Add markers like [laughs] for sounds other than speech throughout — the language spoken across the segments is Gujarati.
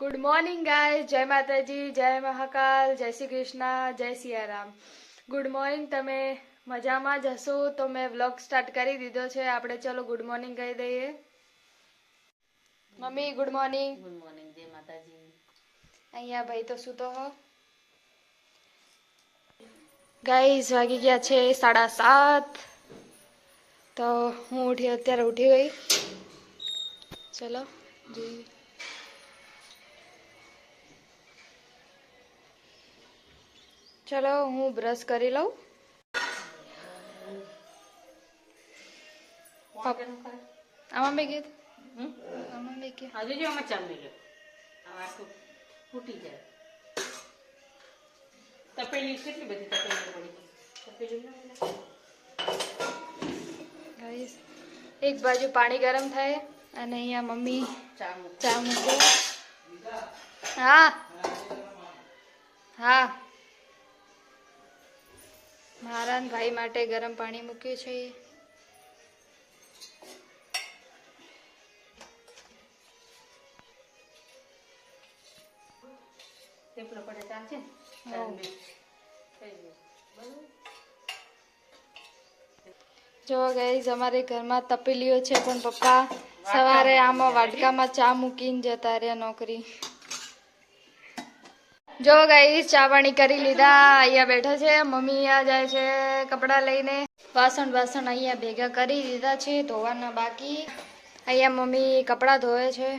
ગુડ મોર્નિંગ ગાય જય માતાજી જય મહાકાલ જય શ્રી કૃષ્ણ જય સિયારામ ગુડ મોર્નિંગ તમે મજામાં જ હશો? તો મેં વ્લોગ સ્ટાર્ટ કરી દીધો છે. આપણે ચલો ગુડ મોર્નિંગ કહી દઈએ. Mummy good morning good morning જય માતાજી. અહીંયા ભાઈ તો સૂતો હો. ગાઈસ વાગી ગયા છે સાડા સાત. તો હું ઉઠી અત્યારે ઉઠી ગઈ. ચલો જોઈએ. ચલો હું બ્રશ કરી લઉં. આમાં બે ગીત. હમ? આમાં બે ગીત. હજુ જો આમાં ચાલી લો આ આટલું ફૂટી જાય. તપેલી કેટલી બધી તપેલી પડી તપેલી લો એટલે. ગાઈસ એક બાજુ પાણી ગરમ થાય અને અહીંયા મમ્મી ચા મૂક. ચા મૂકે. હા. હા. મારા ભાઈ માટે ગરમ પાણી મૂક્યું છે થેપલો પડે ચાલશે ને હઉ. ચાલ બે. થઈ ગયું. બરાબર? જો ગાઈસ અમારે ઘરમાં તપેલીઓ છે પણ પપ્પા સવારે આમાં વાટકામાં ચા મૂકીને જતા રહ્યા નોકરી જો ગાઈસ ચા પાણી કરી લીધા. અહીંયા બેઠા છે. મમ્મી અહીંયા જાય છે કપડાં લઈને. વાસણ વાસણ અહીંયા ભેગા કરી દીધા છે, ધોવાના બાકી. અહીંયા મમ્મી કપડાં ધોવે છે.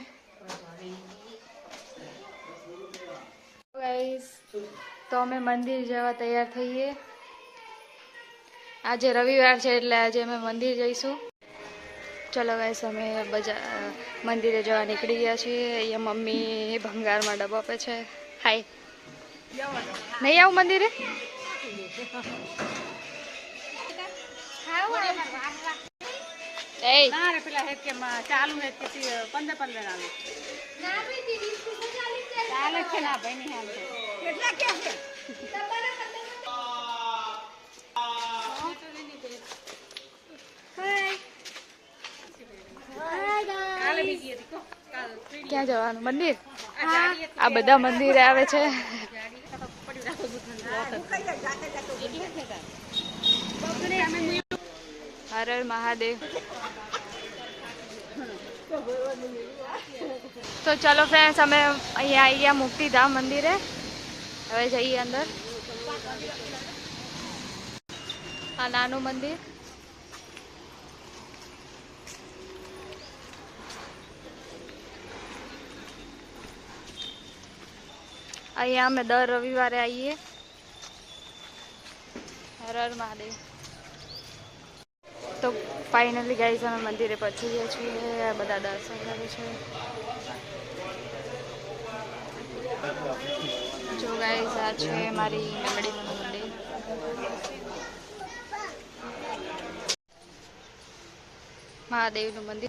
તો અમે મંદિર જવા તૈયાર થઈએ. આજે રવિવાર છે એટલે આજે અમે મંદિર જઈશું. ચલો ગાઈસ અમે બજાર મંદિરે જવા નીકળી ગયા છીએ. અહીંયા મમ્મી ભંગારમાં ડબ્બો આપે છે. હાય નહીં આવું મંદિરે? એ ના રે પેલા હેત કે માં ચાલુ કે પંદર પંદર ચાલે છે ના ભાઈ ની હાલ. કેટલા કે છે? કાલે બીજી હતી કો? કાલ પીડી ક્યાં જવાનું? મંદિર? આ બધા મંદિરે આવે છે. બપોરે અમે મુઈ હર હર મહાદેવ તો ચલો ફ્રેન્ડ્સ અમે અહીંયા અહીંયા મુક્તિધામ મંદિરે હવે જઈએ અંદર આ નાનું મંદિર અહીંયા અમે દર રવિવારે આવીએ હર હર મહાદેવ. તો ફાઇનલી ગાઈઝ અમે મંદિરે પહોંચી ગયા છીએ. આ બધા દર્શન કરે છે. જો ગાઈઝ આ છે મારી મેમડીનું મંદિર. મહાદેવનું મંદિર.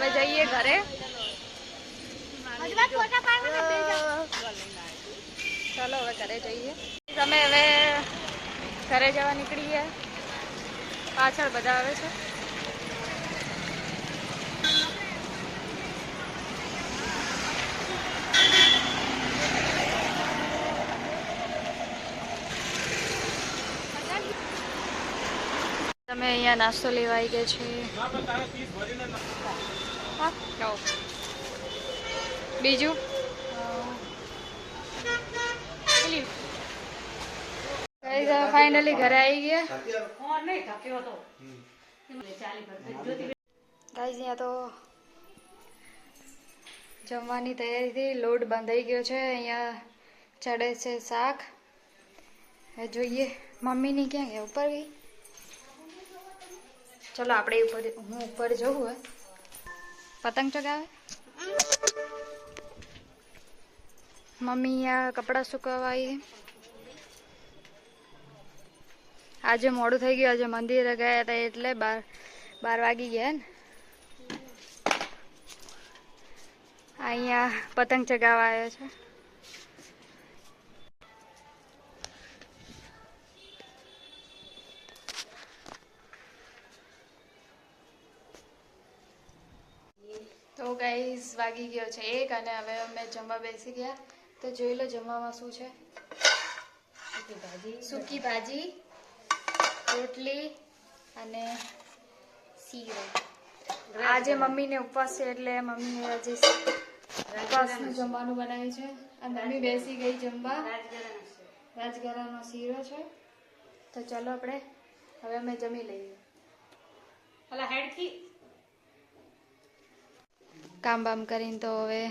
હવે જઈએ ઘરે. ચાલો હવે ઘરે જઈએ. તમે હવે ઘરે જવા નીકળી ગયા પાછળ બધા આવે છે. તમે અહીંયા નાસ્તો લેવા આવી ગયા છે. હા જાઓ. બીજું? ફાઇનલી ઘરે આવી ગયા. ગાઈસ અહીંયા તો જમવાની તૈયારી થઈ. લોટ બંધાઈ ગયો છે. અહીંયા ચડે છે શાક. જોઈએ. મમ્મીની ક્યાં ગયા ઉપર ગઈ? ચલો આપણે ઉપર હું ઉપર જવું હે. પતંગ ચગાવે? મમ્મી આ કપડાં સુકવાય આજે મોડું થઈ ગયું, આજે મંદિરે ગયા હતા એટલે બાર બાર વાગી ગયા ને. અહીંયા પતંગ ચગાવવા આવ્યો છે. તો ગાઈસ વાગી ગયો છે એક અને હવે અમે જમવા બેસી ગયા. તો જોઈ લો જમવામાં શું છે? સૂકી ભાજી, રોટલી અને શીરો. આજે મમ્મીને ઉપવાસ છે એટલે મમ્મી આજે ઉપવાસનું જમવાનું બનાવ્યું છે અને મમ્મી બેસી ગઈ જમવા. રાજગરાનો શીરો છે. તો ચાલો આપણે, હવે અમે જમી લઈએ. હેડથી. કામ બામ કરીને તો હવે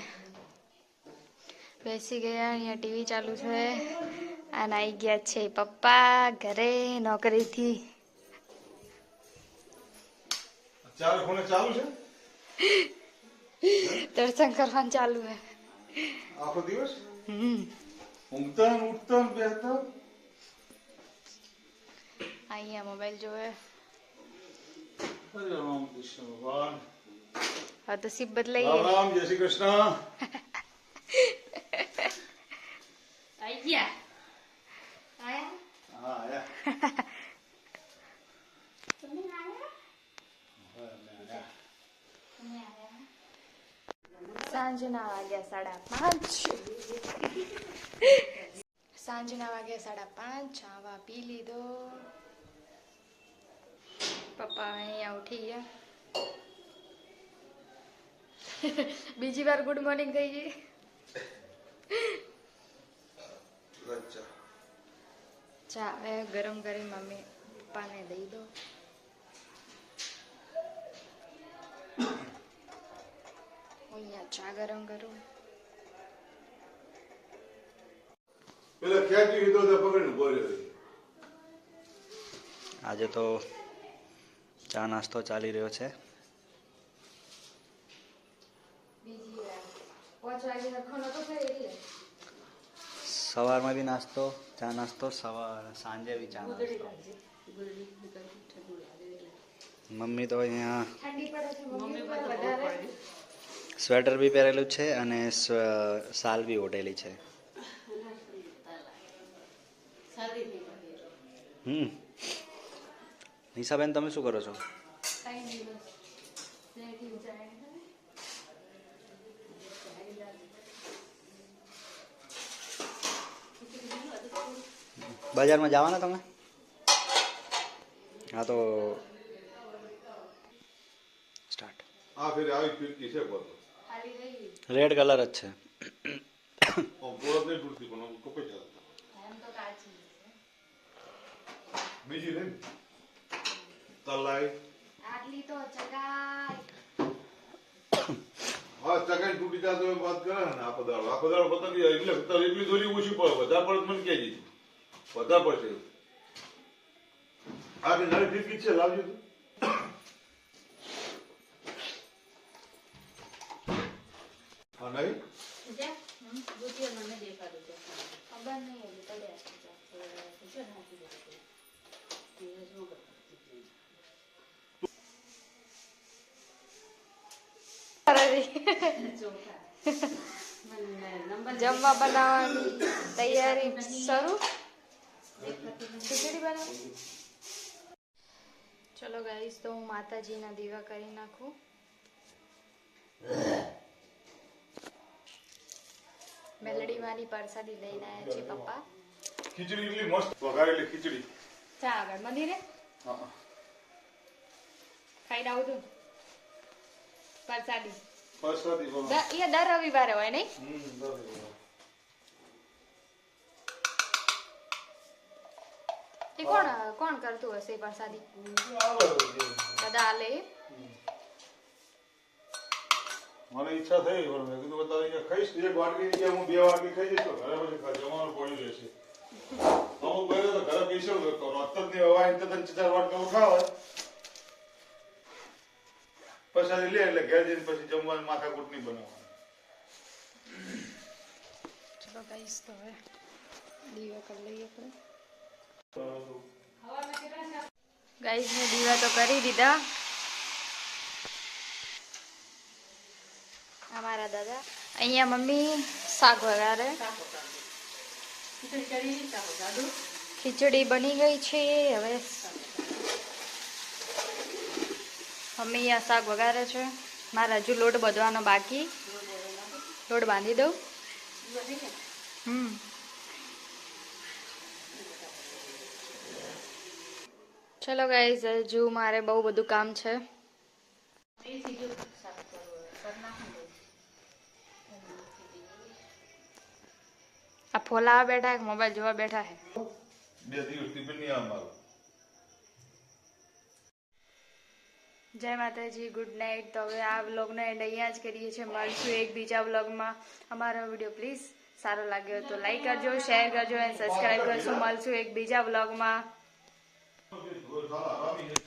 બેસી ગયા. અહીંયા ટીવી ચાલુ છે. અને આવી ગયા છે પપ્પા ઘરે નોકરીથી. દર્શન કરવાનું ચાલુ છે. આખો દિવસ? હમ. ઊંઘતા ઉઠતા બેસતા? અહીંયા મોબાઈલ જોવે. હરે રામ કૃષ્ણ ભગવાન હવે તો સીપ રામ બદલાઈએ રામ જય શ્રી કૃષ્ણ [laughs] આઈ ગયા હા આયા સાંજના વાગ્યા સાડા [laughs] પાંચ સાંજના વાગ્યા સાડા પાંચ ચાવા પી લીધો પપ્પા અહીંયા ઉઠી ગયા [laughs] બીજી વાર ગુડ મોર્નિંગ કહી ગઈ ચા એ ગરમ કરી મમ્મી પપ્પાને દઈ દો. અહીંયા ચા ગરમ કરું. પેલા ખેંચી લીધો તો પકડીને બોલ્યો આજે તો ચા નાસ્તો ચાલી રહ્યો છે બીજી વાર પાંચ વાગે રખવાનો તો થાય એટલે સવારમાં બી નાસ્તો ચા નાસ્તો સવાર સાંજે બી ચા નાસ્તો. મમ્મી તો અહીંયા ઠંડી પડે છે મમ્મી ઉપર વધારે. સ્વેટર બી પહેરેલું છે અને સાલ શાલ બી ઓઢેલી છે. હમ. નિશાબેન તમે શું કરો છો કઈ દિવસ લેટી જાય બજારમાં જવાના તમે? હા તો સ્ટાર્ટ આ ફેર આવી ફિરકી છે બોલો. રેડ કલર જ છે. બોલો નહીં તૂટતી પણ કપાઈ જાય એમ તો કાચી બીજી રે. તલાઈ આટલી તો ચગાય. હા ચકાઈ તૂટી જાય તો વાત કરે ને આ પદાર્થ. આ પદાર્થ પતંગ એટલે એટલી દોરી ઓછી પડે બધા પડત મને કહે વધારે પડશે આ નવી ફીરકી છે? લાવજો તું. હા નહીં જમવા બનાવવાની તૈયારી શરૂ? ખીચડી બનાવી. ચલો ગાઈસ તો હું માતાજીના દીવા કરી નાખું. મેલડી મારી પરસાદી લઈને આવ્યા છે પપ્પા. ખીચડી એટલી મસ્ત વઘારેલી ખીચડી. ચા આગળ. મંદિરે ખાઈ આવું તું પરસાદી. પરસાદી બોલો. એ દર રવિવારે હોય નહીં? કોણ કોણ કરતું હશે એ પ્રસાદી આવે તો જે. દાદા આલે. મને ઈચ્છા થઈ પણ મેં કીધું તારે અહીંયા ખાઈશ. તો એક વાટકી જગ્યાએ હું બે વાટકી ખાઈ જઈશ તો ઘરે પછી ખા- જમવાનું પડી રહેશે. અમુક ભાઈ તો ઘરે પૈસા કરતો અત્યારની હવા તો તને ચાર વાટકા ઉઠાવે. પછી લે એટલે ઘેર જઈને પછી જમવાનું માથાકૂટ નહીં બનાવવાનું. ચલો ગાઈસ તો હવે દીવા કરી લઈએ આપણે. ગાઈસ મેં દીવા તો કરી દીધા. અમારા દાદા. અહીંયા મમ્મી શાક વગાડે. ખીચડી બની ગઈ છે, હવે. મમ્મી આ શાક વગાડે છે. મારા હજુ લોટ બધવાનો બાકી. લોટ બાંધી દઉં. હમ. ચલો ગાઈઝ હજુ મારે બહુ બધું કામ છે એ સીધું શાક કરવું કર નાખું તો. આ ફોલા બેઠા છે મોબાઈલ જોવા બેઠા છે બે દિવસ ટિફિન નહીં આવે મારું જય માતાજી ગુડ નાઇટ તો હવે આ વ્લોગનો એન્ડ અહીંયા જ કરીએ છીએ મળશું એક બીજા વ્લોગમાં અમારો વીડિયો પ્લીઝ સારો લાગ્યો તો લાઈક કરજો શેર કરજો અને સબસ્ક્રાઈબ કરજો મળશું એક બીજા વ્લોગમાં Robin